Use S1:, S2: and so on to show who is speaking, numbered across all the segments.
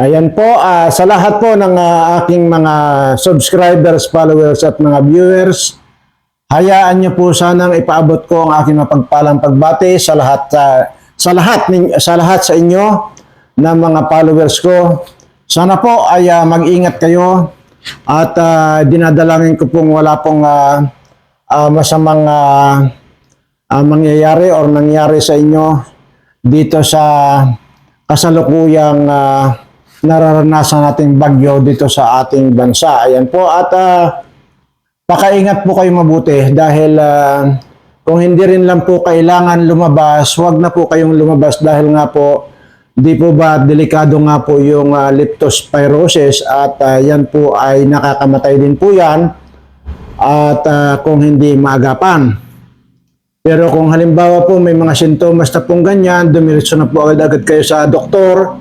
S1: Ayan po, ah, sa lahat po ng ah, aking mga subscribers, followers at mga viewers, hayaan niyo po sanang ipaabot ko ang aking mapagpalang pagbati sa lahat sa sa lahat sa lahat sa inyo ng mga followers ko. Sana po ay ah, mag-ingat kayo at ah, dinadalangin ko pong wala pong ah, ah, masamang ah, ah, mangyayari or nangyari sa inyo dito sa kasalukuyang ah, nararanasan nating bagyo dito sa ating bansa. Ayan po at ah, pakaingat po kayo mabuti dahil ah, kung hindi rin lang po kailangan lumabas, wag na po kayong lumabas dahil nga po di po ba delikado nga po yung ah, leptospirosis at ah, yan po ay nakakamatay din po yan at ah, kung hindi maagapan. Pero kung halimbawa po may mga sintomas na pong ganyan, dumiretso na po agad-agad kayo sa doktor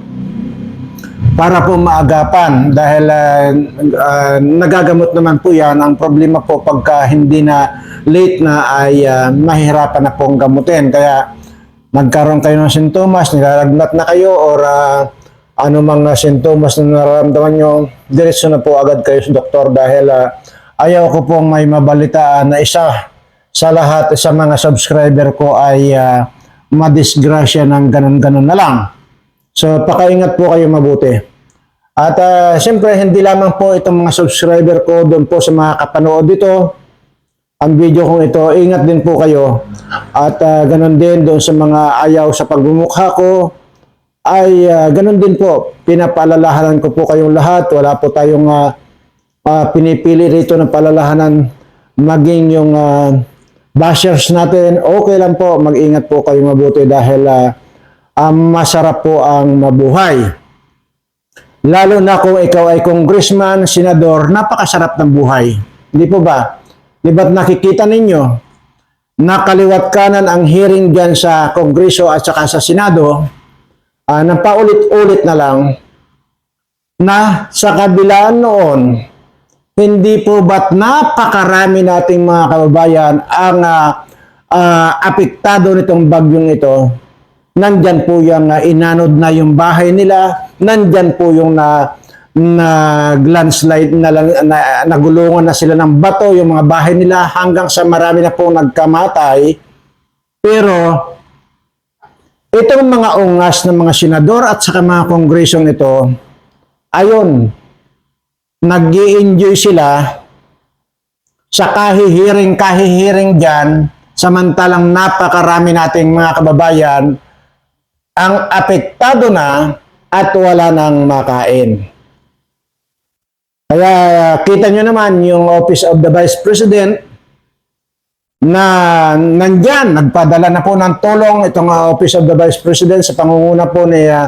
S1: para po maagapan dahil ah, ah, nagagamot naman po yan. Ang problema po pagka hindi na late na ay ah, mahirapan na pong gamutin. Kaya nagkaroon kayo ng sintomas, nilalagnat na kayo or ah, ano mga sintomas na nararamdaman nyo, diretso na po agad kayo sa doktor dahil ah, ayaw ko pong may mabalitaan na isa sa lahat sa mga subscriber ko ay uh, madisgrasya ng ganun-ganun na lang. So, pakaingat po kayo mabuti. At uh, siyempre, hindi lamang po itong mga subscriber ko doon po sa mga kapanood dito. Ang video kong ito, ingat din po kayo. At uh, ganun din doon sa mga ayaw sa pagmumukha ko, ay uh, ganun din po. Pinapaalalahanan ko po kayong lahat. Wala po tayong uh, uh, pinipili rito ng palalahanan maging yung uh, bashers natin. Okay lang po, mag-ingat po kayo mabuti dahil uh, uh, masarap po ang mabuhay. Lalo na kung ikaw ay congressman, senador, napakasarap ng buhay. Hindi po ba? Di ba't nakikita ninyo, nakaliwat kanan ang hearing dyan sa kongreso at saka sa senado, uh, nang paulit-ulit na lang, na sa kabilaan noon, hindi po ba't napakarami nating mga kababayan ang ah, ah, apektado nitong bagyong ito. Nandyan po yung ah, inanod na yung bahay nila, nandyan po yung na na landslide na, na nagulungan na sila ng bato yung mga bahay nila hanggang sa marami na po nagkamatay. Pero itong mga ungas ng mga senador at saka mga kongresong ito, ayon, nag enjoy sila sa kahihiring kahihiring dyan, samantalang napakarami nating mga kababayan ang apektado na at wala nang makain. Kaya kita nyo naman yung Office of the Vice President na nandyan, nagpadala na po ng tulong itong uh, Office of the Vice President sa pangunguna po ni uh,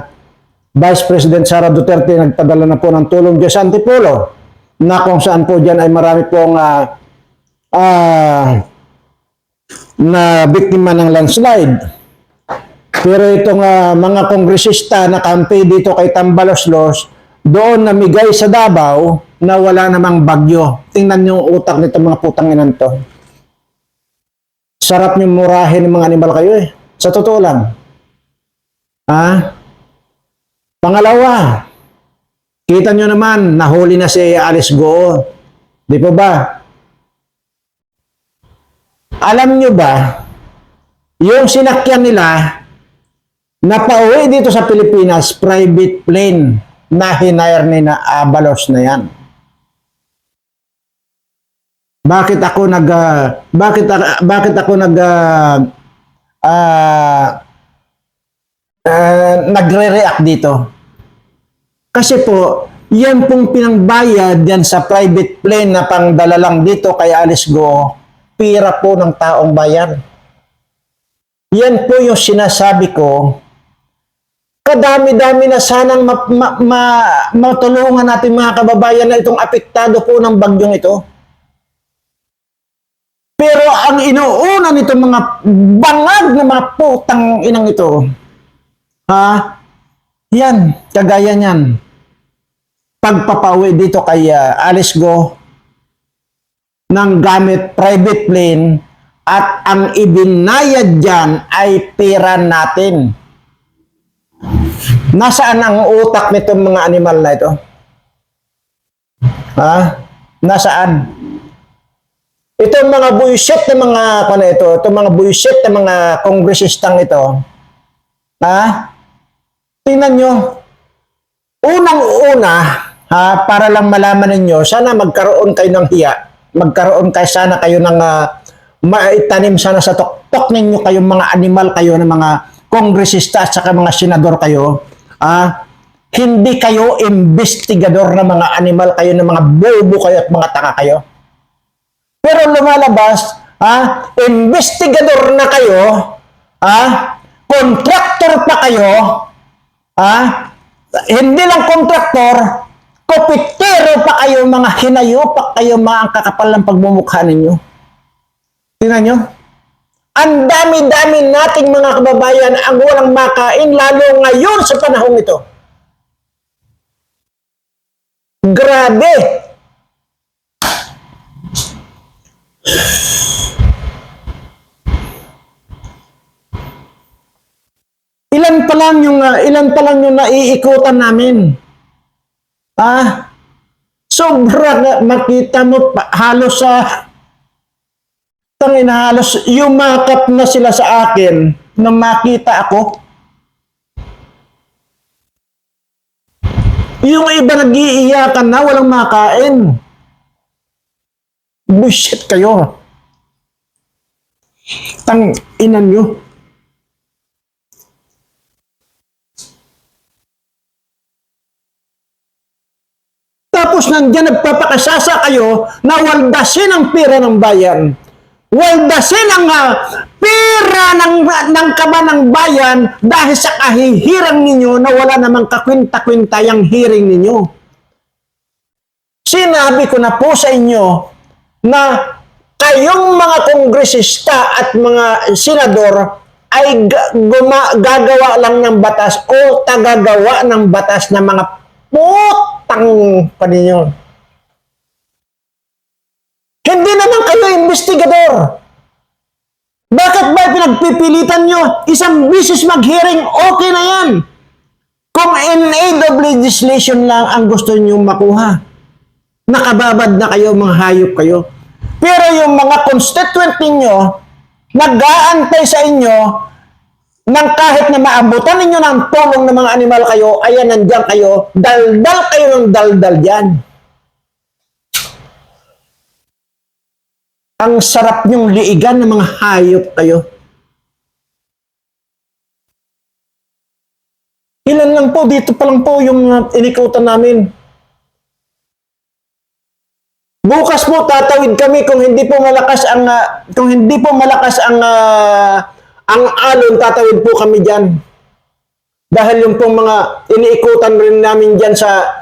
S1: Vice President Sara Duterte nagpadala na po ng tulong dyan sa Antipolo na kung saan po dyan ay marami pong ah, ah, na biktima ng landslide. Pero itong ah, mga kongresista na kampi dito kay Tambaloslos, doon namigay sa Davao na wala namang bagyo. Tingnan yung utak nito mga putang inan to. Sarap yung murahin ng mga animal kayo eh. Sa totoo lang. Ha? Pangalawa, kita nyo naman, nahuli na si Alice Goo. Di po ba? Alam nyo ba, yung sinakyan nila, na pauwi dito sa Pilipinas, private plane na hinire ni na Abalos na yan. Bakit ako nag ah, bakit ah, bakit ako nag ah, ah, ah, nagre-react dito? Kasi po, yan pong pinangbayad yan sa private plane na pangdala lang dito kay Alice Go, pira po ng taong bayan. Yan po yung sinasabi ko, kadami-dami na sanang ma- ma- ma- matulungan natin mga kababayan na itong apektado po ng bagyong ito. Pero ang inuuna nito mga bangag na mga putang inang ito, ha? Yan, kagaya niyan. Pagpapauwi dito kay uh, Alice Go ng gamit private plane at ang ibinayad dyan ay pera natin. Nasaan ang utak nitong mga animal na ito? Ha? Nasaan? Itong mga bullshit na mga ano ito, itong mga bullshit na mga kongresistang ito. Ha? Tingnan nyo. Unang-una, ha, para lang malaman ninyo, sana magkaroon kayo ng hiya. Magkaroon kayo sana kayo ng ah, maitanim sana sa tuktok ninyo kayong mga animal kayo ng mga kongresista at saka mga senador kayo. Ah, hindi kayo investigador ng mga animal kayo ng mga bobo kayo at mga taka kayo. Pero lumalabas, ha, investigador na kayo, ha, contractor pa kayo, ha, hindi lang kontraktor, kopitero pa kayo, mga hinayo pa kayo, mga kakapal ng pagmumukha ninyo. Tingnan nyo. Ang dami-dami nating mga kababayan ang walang makain, lalo ngayon sa panahong ito. Grabe! Ilan pa lang yung ah, ilan pa lang yung naiikutan namin. Ah, sobra makita mo pa, halos sa tangin halos yumakap na sila sa akin nang makita ako. Yung iba nag-iiyakan na walang makain. Bullshit kayo. Tang inan nyo. Tapos nandiyan nagpapakasasa kayo na waldasin ang pera ng bayan. Waldasin ang ah, pera ng, ng kaba ng bayan dahil sa kahihirang ninyo na wala namang kakwinta-kwinta yung hearing ninyo. Sinabi ko na po sa inyo na kayong mga kongresista at mga senador ay guma- gagawa lang ng batas o tagagawa ng batas ng mga putang pa ninyo. Hindi naman kayo investigador. Bakit ba pinagpipilitan nyo? Isang bisis mag-hearing, okay na yan. Kung NAW legislation lang ang gusto nyo makuha, nakababad na kayo, mga hayop kayo. Pero yung mga constituent ninyo, nag-aantay sa inyo, nang kahit na maabutan ninyo ng tulong ng mga animal kayo, ayan, nandiyan kayo, daldal kayo ng daldal dyan. Ang sarap nyong liigan ng mga hayop kayo. Ilan lang po, dito pa lang po yung uh, inikutan namin. Bukas po tatawid kami kung hindi po malakas ang ah, kung hindi po malakas ang ah, ang alon tatawid po kami diyan. Dahil yung pong mga iniikutan rin namin diyan sa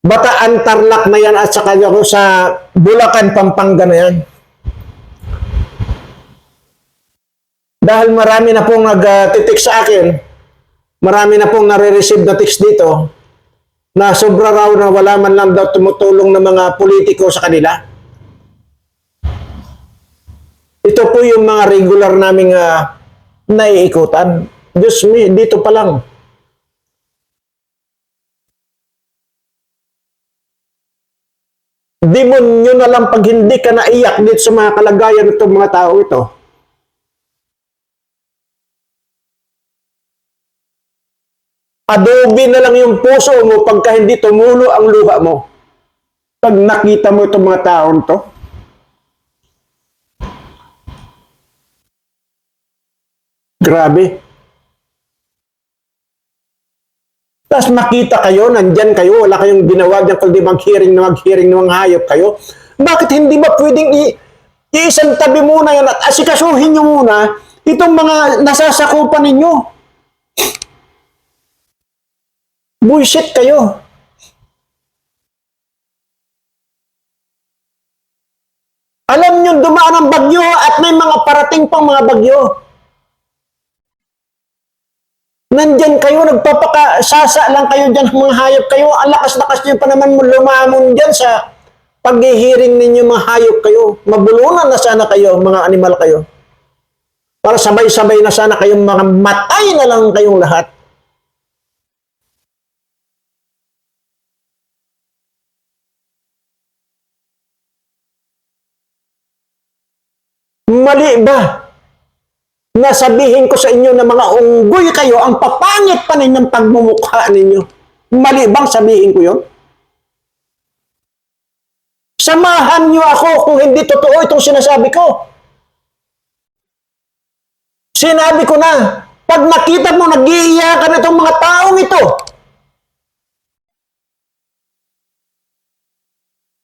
S1: Bataan Tarlac na yan at saka yung sa Bulacan Pampanga na yan. Dahil marami na pong nag-titik sa akin, marami na pong nare-receive na text dito, na sobra raw na wala man lang daw tumutulong ng mga politiko sa kanila. Ito po yung mga regular naming uh, naiikutan. Diyos me, dito pa lang. Demonyo na lang pag hindi ka naiyak dito sa mga kalagayan ng mga tao ito. Adobe na lang yung puso mo pagka hindi tumulo ang luha mo. Pag nakita mo itong mga taon to, grabe. Tapos makita kayo, nandyan kayo, wala kayong ginawa dyan kundi mag-hearing na mag-hearing ng mga hayop kayo. Bakit hindi ba pwedeng i- iisang tabi muna yan at asikasuhin nyo muna itong mga nasasakupan ninyo? Bullshit kayo. Alam nyo, dumaan ang bagyo at may mga parating pang mga bagyo. Nandyan kayo, nagpapakasasa lang kayo dyan, mga hayop kayo. Ang lakas-lakas nyo pa naman lumamon dyan sa paghihiring ninyo mga hayop kayo. Mabulunan na sana kayo, mga animal kayo. Para sabay-sabay na sana kayong mga matay na lang kayong lahat. Mali ba Nasabihin ko sa inyo na mga unggoy kayo, ang papangit pa ninyong pagmumukha ninyo. Mali bang sabihin ko yon? Samahan niyo ako kung hindi totoo itong sinasabi ko. Sinabi ko na, pag nakita mo nag-iiyakan itong mga taong ito,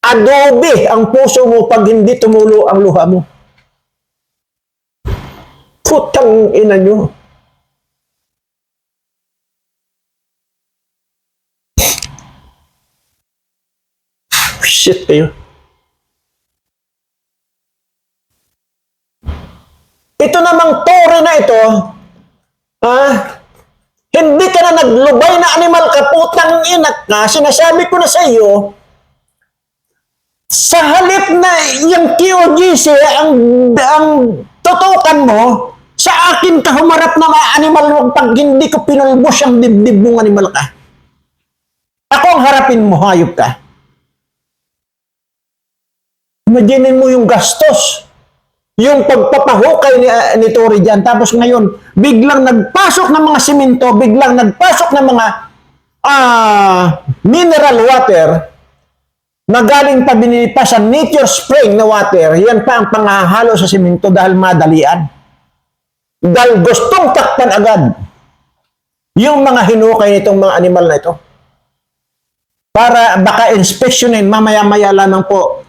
S1: adobe ang puso mo pag hindi tumulo ang luha mo. Putang ina nyo. Shit kayo. Ito namang tore na ito, ha? Hindi ka na naglubay na animal ka, putang ina ka, sinasabi ko na sa iyo, sa halip na yung QGC, ang, ang tutukan mo, sa akin ka humarap na mga animal mo pag hindi ko pinulbos ang dibdib mong animal ka. Ako ang harapin mo, hayop ka. Imaginin mo yung gastos. Yung pagpapahukay ni, uh, ni Tori dyan. Tapos ngayon, biglang nagpasok ng mga simento, biglang nagpasok ng mga ah mineral water na galing pa binili pa sa nature spring na water, yan pa ang pangahalo sa simento dahil madalian. Dahil gustong takpan agad yung mga hinukay nitong mga animal na ito. Para baka inspeksyonin mamaya-maya lamang po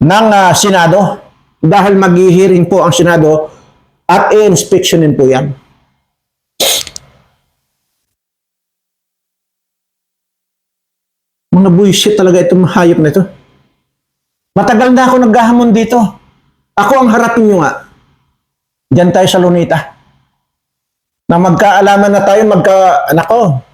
S1: ng ah, Senado dahil maghihiring po ang Senado at i-inspeksyonin po yan. Mga bullshit talaga itong hayop na ito. Matagal na ako naghahamon dito. Ako ang harapin nyo nga. Diyan tayo sa Lunita. Na magkaalaman na tayo, magka... Nako.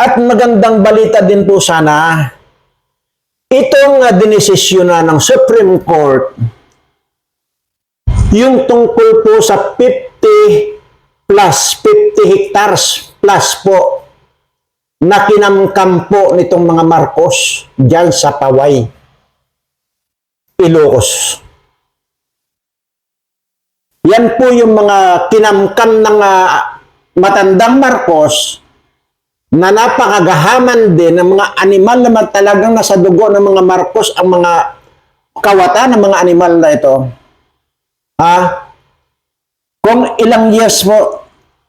S1: At magandang balita din po sana, itong uh, dinesisyon na ng Supreme Court, yung tungkol po sa 50 plus, 50 hectares plus po, na kinamkam po nitong mga Marcos dyan sa Paway, Ilocos. Yan po yung mga kinamkam ng uh, matandang Marcos na napakagahaman din ng mga animal na talagang nasa dugo ng mga Marcos ang mga kawatan ng mga animal na ito. Ha? Kung ilang years po,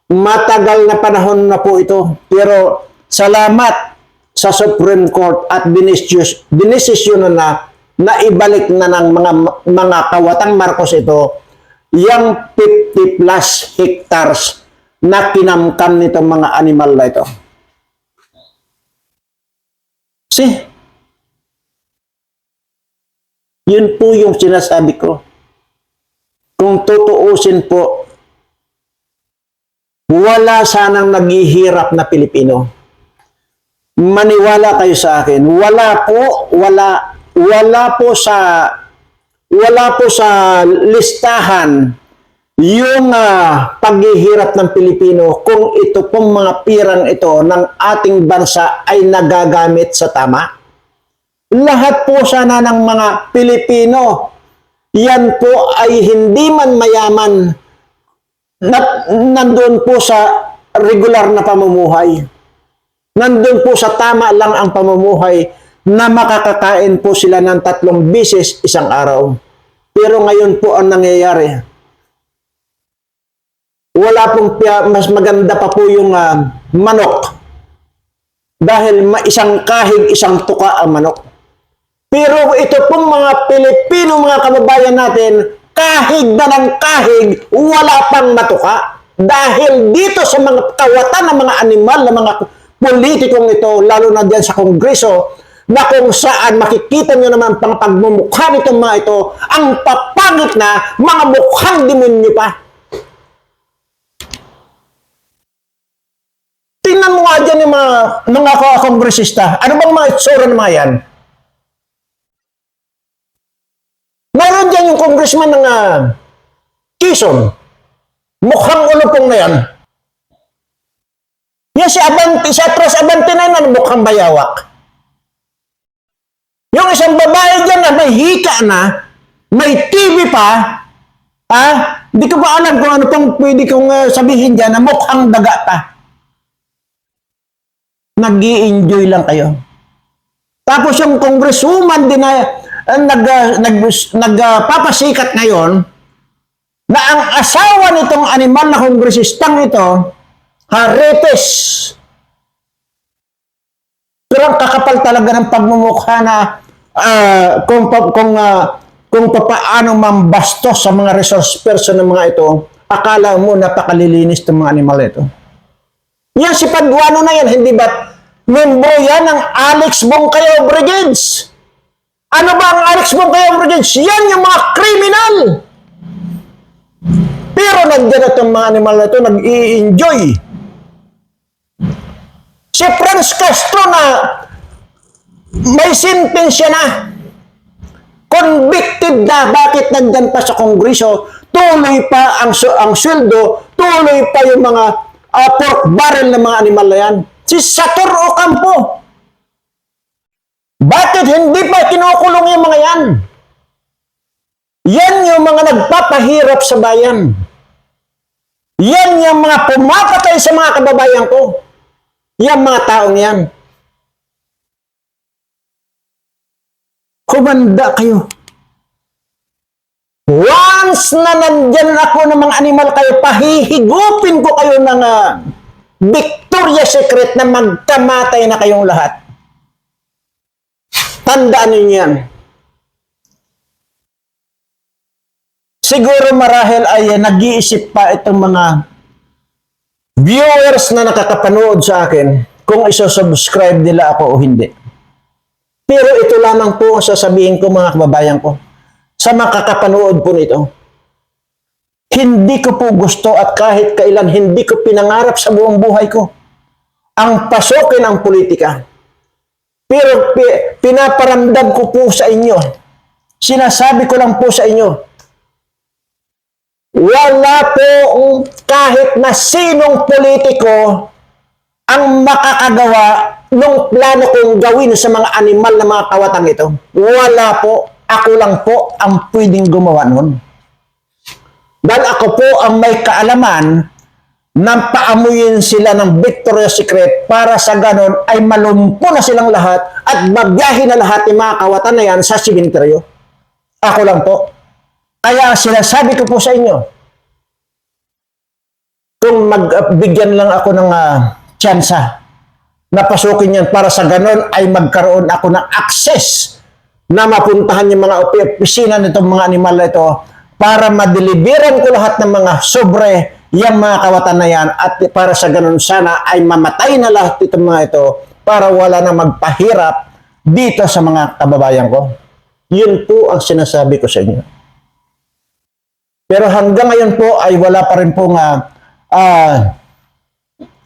S1: matagal na panahon na po ito. Pero salamat sa Supreme Court at dinesisyon na na ibalik na ng mga mga kawatang Marcos ito yung 50 plus hectares na kinamkam nitong mga animal na ito. See? Yun po yung sinasabi ko. Kung tutuusin po, wala sanang naghihirap na Pilipino. Maniwala kayo sa akin. Wala po, wala, wala po sa, wala po sa listahan yung uh, paghihirap ng Pilipino kung ito pong mga pirang ito ng ating bansa ay nagagamit sa tama. Lahat po sana ng mga Pilipino, yan po ay hindi man mayaman na nandun po sa regular na pamumuhay. Nandun po sa tama lang ang pamumuhay na makakakain po sila ng tatlong bisis isang araw. Pero ngayon po ang nangyayari, wala pong mas maganda pa po yung uh, manok. Dahil isang kahig, isang tuka ang manok. Pero ito pong mga Pilipino, mga kababayan natin, kahig na ng kahig, wala pang matuka. Dahil dito sa mga kawatan ng mga animal, ng mga politikong ito, lalo na diyan sa Kongreso, na kung saan makikita nyo naman pang pagmumukha nitong mga ito, ang papangit na mga mukhang demonyo pa. Tingnan mo nga dyan yung mga, mga kongresista. Ano bang mga itsura ng mga yan? Meron dyan yung congressman ng uh, Quezon. Mukhang ulupong na yan. Yan si Abante, si Atras Abante na yan, mukhang bayawak. Yung isang babae dyan na may hika na, may TV pa, ha? Hindi ko pa alam kung ano pang pwede kong uh, sabihin dyan na mukhang daga pa. nag enjoy lang kayo. Tapos yung congresswoman din na uh, nag, uh, nag, nagpapasikat ngayon na ang asawa nitong animal na kongresistang ito, Haretes. Pero ang kakapal talaga ng pagmumukha na ah, kung, kung, ah, kung papaano mambastos sa mga resource person ng mga ito, akala mo napakalilinis ng mga animal ito. Yan si Paduano na yan, hindi ba? Membro yan ng Alex Bongkayo Brigades. Ano ba ang Alex Bongkayo Brigades? Yan yung mga kriminal. Pero nandiyan itong mga animal na ito, nag-i-enjoy. Si Franz Castro na may sentensya na. Convicted na. Bakit nandyan pa sa kongreso? Tuloy pa ang, ang sweldo, tuloy pa yung mga uh, pork barrel ng mga animal na yan. Si Sator Ocampo. Bakit hindi pa kinukulong yung mga yan? Yan yung mga nagpapahirap sa bayan. Yan yung mga pumapatay sa mga kababayan ko. Yan mga taong yan. Kumanda kayo. Once na nandyan ako ng mga animal kayo, pahihigupin ko kayo ng uh, Victoria's Secret na magkamatay na kayong lahat. Tandaan ninyo yan. Siguro marahil ay uh, nag-iisip pa itong mga viewers na nakakapanood sa akin kung iso-subscribe nila ako o hindi. Pero ito lamang po ang sasabihin ko mga kababayan ko sa makakapanood po nito. Hindi ko po gusto at kahit kailan hindi ko pinangarap sa buong buhay ko ang pasukin ang politika. Pero pi- pinaparamdam ko po sa inyo, sinasabi ko lang po sa inyo, wala po kahit na sinong politiko ang makakagawa ng plano kong gawin sa mga animal na mga kawatang ito. Wala po. Ako lang po ang pwedeng gumawa nun. Dahil ako po ang may kaalaman na paamuyin sila ng Victoria's Secret para sa ganon ay malumpo na silang lahat at magbiyahe na lahat ng mga kawatan na yan sa simenteryo. Ako lang po. Kaya sinasabi ko po sa inyo, kung magbigyan lang ako ng uh, tsansa na pasukin yan para sa ganon ay magkaroon ako ng access na mapuntahan yung mga opi- opisina nitong mga animal na ito para madeliveran ko lahat ng mga sobre yung mga kawatan na yan at para sa ganon sana ay mamatay na lahat itong mga ito para wala na magpahirap dito sa mga kababayan ko. Yun po ang sinasabi ko sa inyo. Pero hanggang ngayon po ay wala pa rin po nga ah,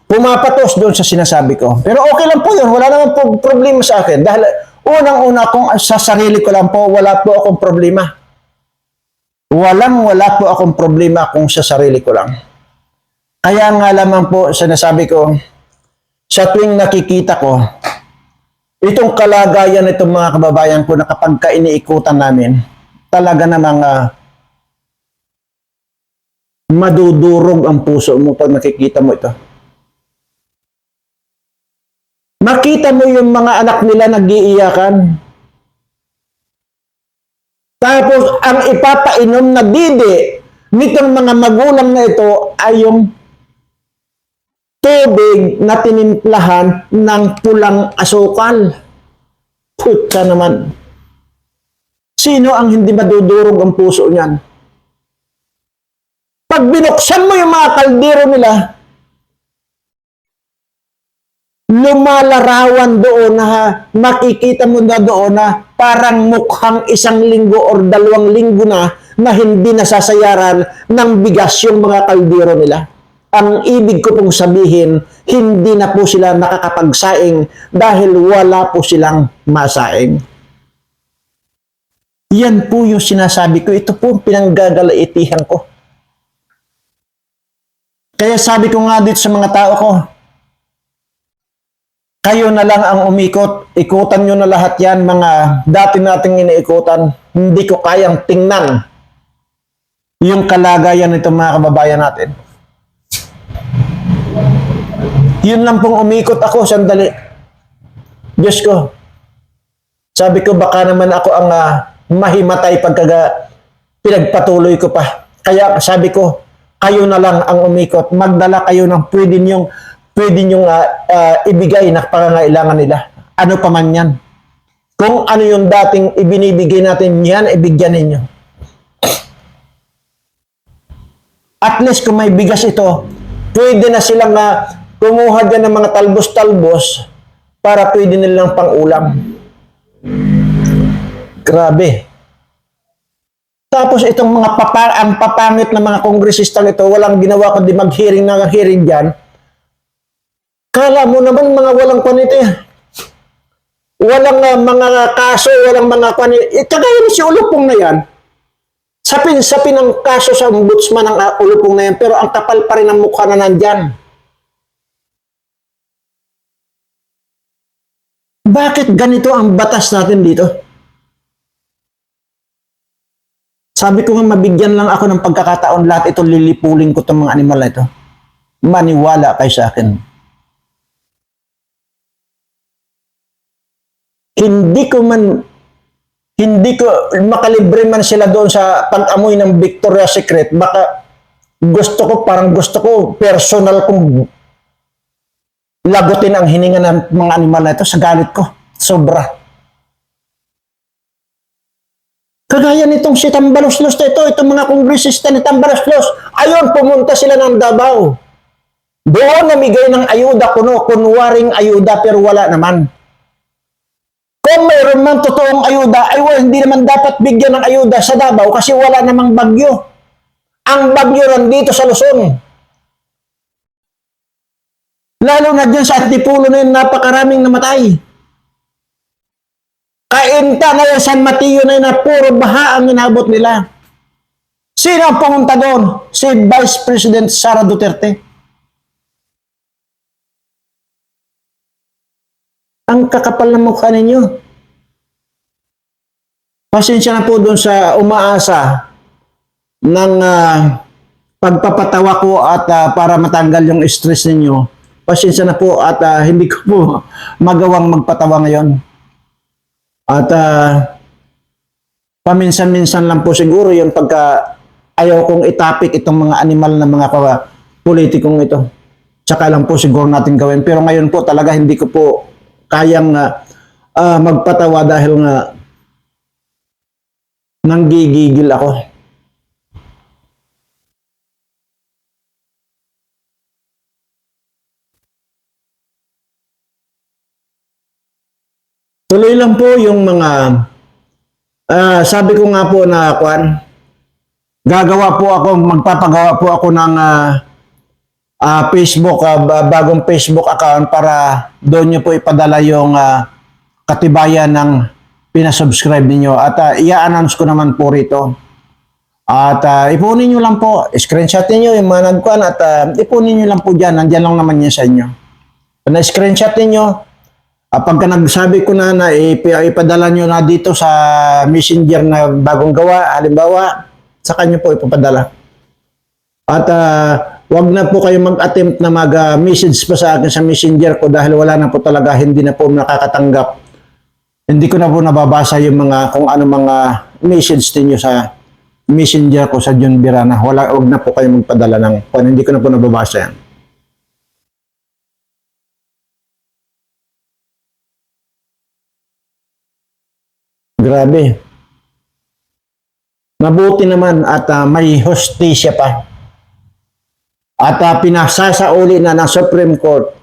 S1: pumapatos doon sa sinasabi ko. Pero okay lang po yun. Wala naman po problema sa akin. Dahil unang-una kung sa sarili ko lang po, wala po akong problema. Walang wala po akong problema kung sa sarili ko lang. Kaya nga lamang po sinasabi ko, sa tuwing nakikita ko, itong kalagayan nitong mga kababayan ko na kapag ka iniikutan namin, talaga namang ah, madudurog ang puso mo pag nakikita mo ito. Makita mo yung mga anak nila nagiiyakan. Tapos, ang ipapainom na didi nitong mga magulang na ito ay yung tubig na tinimplahan ng pulang asukal. Putsa naman. Sino ang hindi madudurog ang puso niyan? Pag binuksan mo yung mga kaldero nila, lumalarawan doon na makikita mo na doon na parang mukhang isang linggo or dalawang linggo na na hindi nasasayaran ng bigas yung mga kaldero nila. Ang ibig ko pong sabihin, hindi na po sila nakakapagsaing dahil wala po silang masaing. Yan po yung sinasabi ko. Ito po ang pinanggagalaitihan ko. Kaya sabi ko nga dito sa mga tao ko, kayo na lang ang umikot. Ikutan nyo na lahat yan, mga dati nating iniikutan. Hindi ko kayang tingnan yung kalagayan nitong mga kababayan natin. Yun lang pong umikot ako, sandali. Diyos ko, sabi ko baka naman ako ang ah, mahimatay pagkaga pinagpatuloy ko pa. Kaya sabi ko, kayo na lang ang umikot. Magdala kayo ng pwede niyong, pwede niyong ah, ah, ibigay na pangangailangan nila. Ano pa man yan. Kung ano yung dating ibinibigay natin yan, ibigyan ninyo. At least kung may bigas ito, pwede na silang na kumuha dyan ng mga talbos-talbos para pwede nilang pang-ulam. Grabe. Tapos itong mga papa, ang papangit na mga kongresistang ito, walang ginawa kundi mag-hearing na hearing dyan. Kala mo naman mga walang kwanito eh. Walang ah, mga kaso, walang mga kwanito. Eh, kagaya ni si Ulupong na yan. Sapin-sapin ang kaso sa ombudsman ng uh, Ulupong na yan, pero ang kapal pa rin ang mukha na nandyan. Bakit ganito ang batas natin dito? Sabi ko nga mabigyan lang ako ng pagkakataon lahat ito lilipulin ko itong mga animal na ito. Maniwala kayo sa akin. Hindi ko man hindi ko makalibre man sila doon sa pag-amoy ng Victoria's Secret. Baka gusto ko, parang gusto ko, personal kong lagutin ang hininga ng mga animal na ito sa galit ko. Sobra. Kagaya nitong si Tambaloslos na ito, itong mga kongresista ni Tambaloslos, ayon, pumunta sila ng Davao. Doon namigay ng ayuda kuno, kunwaring ayuda pero wala naman. Kung mayroon man totoong ayuda, ay well, hindi naman dapat bigyan ng ayuda sa Davao kasi wala namang bagyo. Ang bagyo nandito sa Luzon. Lalo na dyan sa Antipulo na yun, napakaraming namatay. Kainta na yung San Mateo na yun na puro baha ang inabot nila. Sino ang pumunta doon? Si Vice President Sara Duterte. Ang kakapal ng mukha ninyo. Pasensya na po doon sa umaasa ng ah, pagpapatawa ko at ah, para matanggal yung stress ninyo. Pasensya na po at ah, hindi ko po magawang magpatawa ngayon. At ah, paminsan-minsan lang po siguro yung pagka ayaw kong itapik itong mga animal na mga politikong ito. Tsaka lang po siguro natin gawin. Pero ngayon po talaga hindi ko po kayang ah, ah, magpatawa dahil nga nanggigigil ako. Tuloy lang po yung mga ah, sabi ko nga po na kwan gagawa po ako magpapagawa po ako ng ah, ah, Facebook ba- bagong Facebook account para doon niyo po ipadala yung ah, katibayan ng pinasubscribe ninyo at ah, i-announce ko naman po rito. At ah, ipunin niyo lang po, screenshot niyo yung mga nagkuan at ah, ipunin niyo lang po diyan, nandiyan lang naman yan sa inyo. Kung na-screenshot niyo, Ah, pagka nagsabi ko na na ip- ipadala nyo na dito sa messenger na bagong gawa, halimbawa, sa kanya po ipapadala. At ah, wag na po kayo mag-attempt na mag-message pa sa akin sa messenger ko dahil wala na po talaga, hindi na po nakakatanggap. Hindi ko na po nababasa yung mga, kung ano mga message ninyo sa messenger ko sa John Birana. Wala, wag na po kayo magpadala ng, kung hindi ko na po nababasa yan. Grabe. Mabuti naman at ah, may hostisya pa. At uh, pinasasauli na ng Supreme Court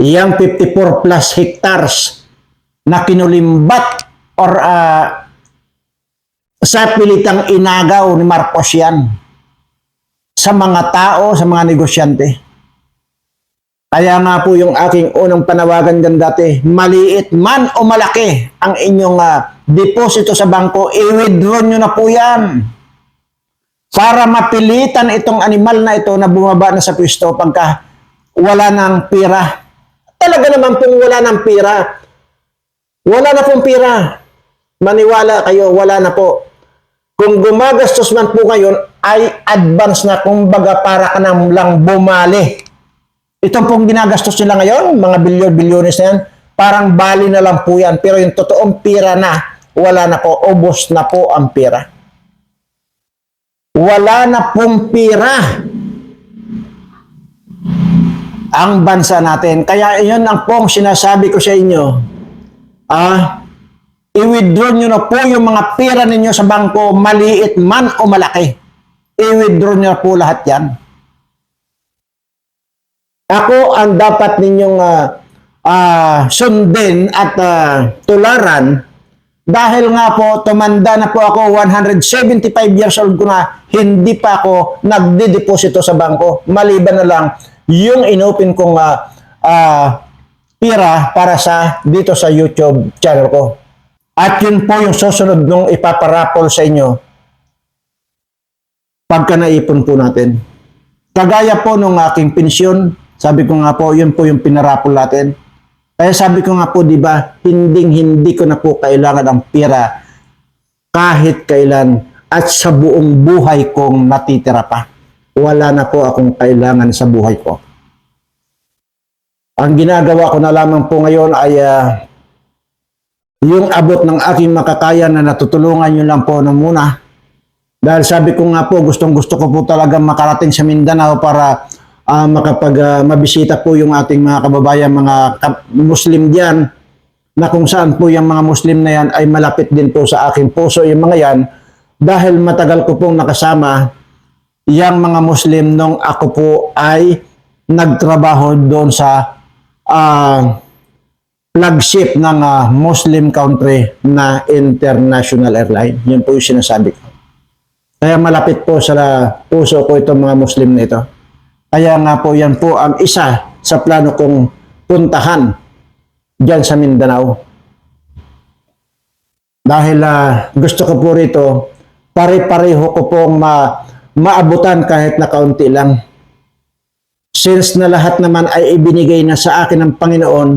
S1: iyang 54 plus hectares na kinulimbat or ah, sa pilitang inagaw ni Marcos yan sa mga tao, sa mga negosyante. Kaya nga po yung aking unang panawagan dyan dati, maliit man o malaki ang inyong ah, deposito sa bangko, i-withdraw nyo na po yan. Para mapilitan itong animal na ito na bumaba na sa pwesto pagka wala ng pira. Talaga naman pong wala ng pira. Wala na pong pira. Maniwala kayo, wala na po. Kung gumagastos man po ngayon, ay advance na, kumbaga para ka na lang bumali. Itong pong ginagastos nila ngayon, mga bilyon-bilyones na yan, parang bali na lang po yan. Pero yung totoong pira na, wala na po, ubos na po ang pira. Wala na pong pira ang bansa natin. Kaya yun ang pong sinasabi ko sa inyo. Ah, i-withdraw nyo na po yung mga pera ninyo sa bangko, maliit man o malaki. I-withdraw nyo na po lahat yan. Ako ang dapat ninyong ah, ah, sundin at ah, tularan dahil nga po tumanda na po ako 175 years old ko na hindi pa ako nagdideposito sa bangko maliban na lang yung inopen kong ah, ah, pira para sa dito sa YouTube channel ko. At yun po yung susunod nung ipaparapol sa inyo pagka naipon po natin. Kagaya po nung aking pensyon, sabi ko nga po, yun po yung pinarapol natin. Kaya sabi ko nga po, di ba, hinding hindi ko na po kailangan ang pira kahit kailan at sa buong buhay kong natitira pa. Wala na po akong kailangan sa buhay ko. Ang ginagawa ko na lamang po ngayon ay ah, yung abot ng aking makakaya na natutulungan nyo lang po na muna. Dahil sabi ko nga po, gustong gusto ko po talaga makarating sa Mindanao para ah, makapag ah, mabisita po yung ating mga kababayan, mga Muslim diyan na kung saan po yung mga Muslim na yan ay malapit din po sa aking puso yung mga yan dahil matagal ko pong nakasama yung mga Muslim nung ako po ay nagtrabaho doon sa ah, flagship ng ah, Muslim country na international airline. Yun po yung sinasabi ko. Kaya malapit po sa puso ko itong mga Muslim na ito. Kaya nga po yan po ang isa sa plano kong puntahan dyan sa Mindanao. Dahil ah, gusto ko po rito, pare-pareho ko pong ma maabutan kahit na kaunti lang. Since na lahat naman ay ibinigay na sa akin ng Panginoon,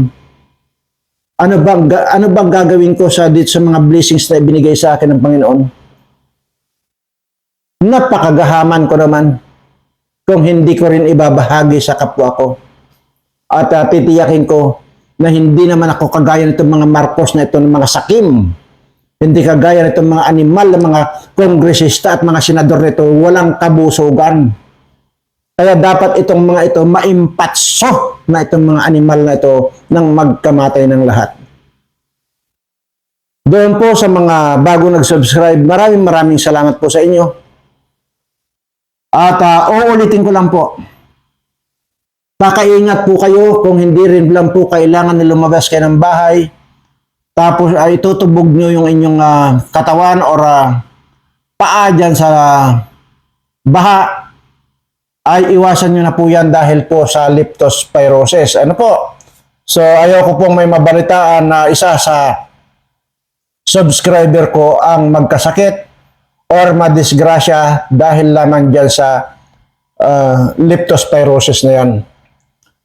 S1: ano bang ano bang gagawin ko sa dito sa mga blessings na ibinigay sa akin ng Panginoon? Napakagahaman ko naman kung hindi ko rin ibabahagi sa kapwa ko. At uh, titiyakin ko na hindi naman ako kagaya nitong mga Marcos na ito ng mga sakim. Hindi kagaya nitong mga animal na mga kongresista at mga senador nito walang kabusugan. Kaya dapat itong mga ito maimpatso na itong mga animal na ito nang magkamatay ng lahat. Doon po sa mga bago nag-subscribe, maraming maraming salamat po sa inyo. At uh, uulitin ko lang po, Pakaingat po kayo kung hindi rin lang po kailangan na lumabas kayo ng bahay. Tapos ay tutubog nyo yung inyong ah, katawan or ah, paa dyan sa baha. Ay iwasan nyo na po yan dahil po sa leptospirosis. Ano po? So ayaw ko pong may mabalitaan na isa sa subscriber ko ang magkasakit or madisgrasya dahil lamang dyan sa ah, leptospirosis na yan.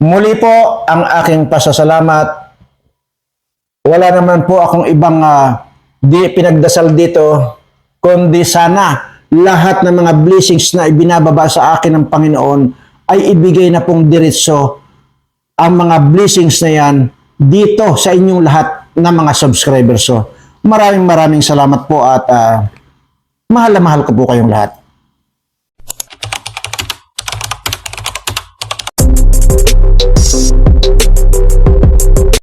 S1: Muli po ang aking pasasalamat. Wala naman po akong ibang ah, di pinagdasal dito, kundi sana lahat ng mga blessings na ibinababa sa akin ng Panginoon ay ibigay na pong diretso ang mga blessings na yan dito sa inyong lahat na mga subscribers. So, maraming maraming salamat po at ah, mahal na mahal ko po kayong lahat.